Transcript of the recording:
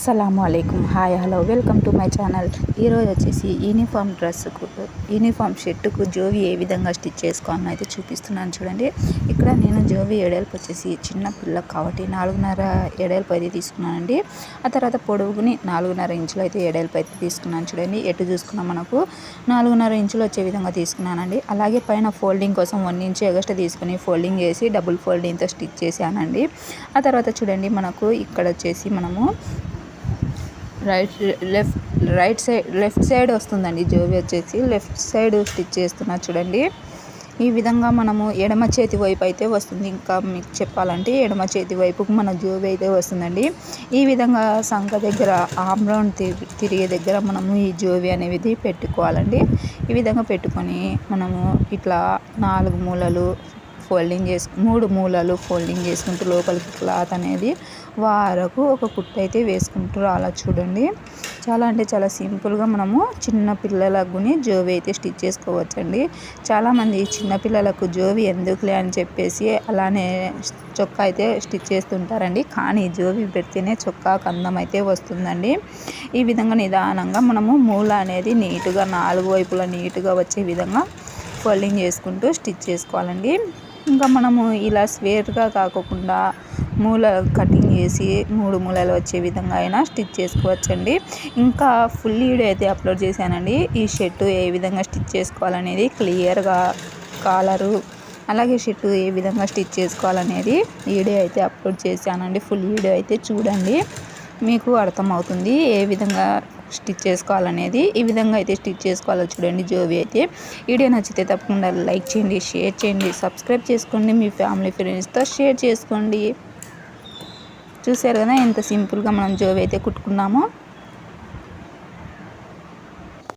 అస్సలము అలైకుం hi hello welcome to my channel. ఈరోజు వచ్చేసి యూనిఫామ్ డ్రెస్సుకు యూనిఫామ్ షర్టుకు జోవి ఏ విధంగా స్టిచ్ చేసుకోవాలని అయితే చూపిస్తున్నాను చూడండి. ఇక్కడ నేను జోవి ఎడల్పు వచ్చేసి చిన్న పిల్ల కాబట్టి నాలుగున్నర ఎడల్పు అయితే తీసుకున్నానండి. ఆ తర్వాత పొడవుని నాలుగున్నర ఇంచులు అయితే ఎడల్పు అయితే తీసుకున్నాను చూడండి. ఎటు చూసుకున్నా మనకు? నాలుగున్నర ఇంచులు వచ్చే విధంగా తీసుకున్నానండి. అలాగే పైన ఫోల్డింగ్ కోసం వన్ ఇంచు ఎగస్ట్రా తీసుకుని ఫోల్డింగ్ చేసి డబుల్ ఫోల్డింగ్తో స్టిచ్ చేశానండి. ఆ తర్వాత చూడండి మనకు ఇక్కడ వచ్చేసి మనము right left right side left side వస్తుందండి జోబి వచ్చేసి. లెఫ్ట్ సైడ్ స్టిచ్ చేస్తున్నా చూడండి. ఈ విధంగా మనము ఎడమ చేతి వైపు అయితే వస్తుంది. ఇంకా మీకు చెప్పాలంటే ఎడమ చేతి వైపుకు మన జోబి అయితే వస్తుందండి. ఈ విధంగా సంఖ దగ్గర ఆమ్రౌండ్ తిరిగే దగ్గర మనము ఈ జోబి అనేది పెట్టుకోవాలండి. ఈ విధంగా పెట్టుకొని మనము ఇట్లా నాలుగు మూలలు ఫోల్డింగ్ చేసు మూడు మూలలు ఫోల్డింగ్ చేసుకుంటూ లోపలికి క్లాత్ అనేది వారకు ఒక కుట్టు అయితే వేసుకుంటారు. అలా చూడండి. చాలా అంటే చాలా సింపుల్గా మనము చిన్న పిల్లలకు అయితే స్టిచ్ చేసుకోవచ్చండి. చాలామంది చిన్నపిల్లలకు జోవి ఎందుకులే అని చెప్పేసి అలానే చొక్కా అయితే స్టిచ్ చేస్తుంటారండి. కానీ జోబీ పెడితేనే చొక్కా కందం అయితే వస్తుందండి. ఈ విధంగా నిదానంగా మనము మూల అనేది నీట్గా నాలుగు వైపులా నీట్గా వచ్చే విధంగా ఫోల్డింగ్ చేసుకుంటూ స్టిచ్ చేసుకోవాలండి. ఇంకా మనము ఇలా స్వేర్గా కాకుండా మూల కటింగ్ చేసి మూడు మూలలు వచ్చే విధంగా అయినా స్టిచ్ చేసుకోవచ్చండి. ఇంకా ఫుల్ వీడియో అయితే అప్లోడ్ చేశానండి. ఈ షర్టు ఏ విధంగా స్టిచ్ చేసుకోవాలనేది క్లియర్గా కాలరు అలాగే షర్టు ఏ విధంగా స్టిచ్ చేసుకోవాలనేది వీడియో అయితే అప్లోడ్ చేశానండి. ఫుల్ వీడియో అయితే చూడండి మీకు అర్థమవుతుంది ఏ విధంగా స్టిచ్ చేసుకోవాలనేది. ఈ విధంగా అయితే స్టిచ్ చేసుకోవాలో చూడండి జోబీ అయితే. వీడియో నచ్చితే తప్పకుండా లైక్ చేయండి షేర్ చేయండి సబ్స్క్రైబ్ చేసుకోండి మీ ఫ్యామిలీ ఫ్రెండ్స్తో షేర్ చేసుకోండి. చూసారు కదా ఎంత సింపుల్గా మనం జోబీ అయితే కుట్టుకున్నామో.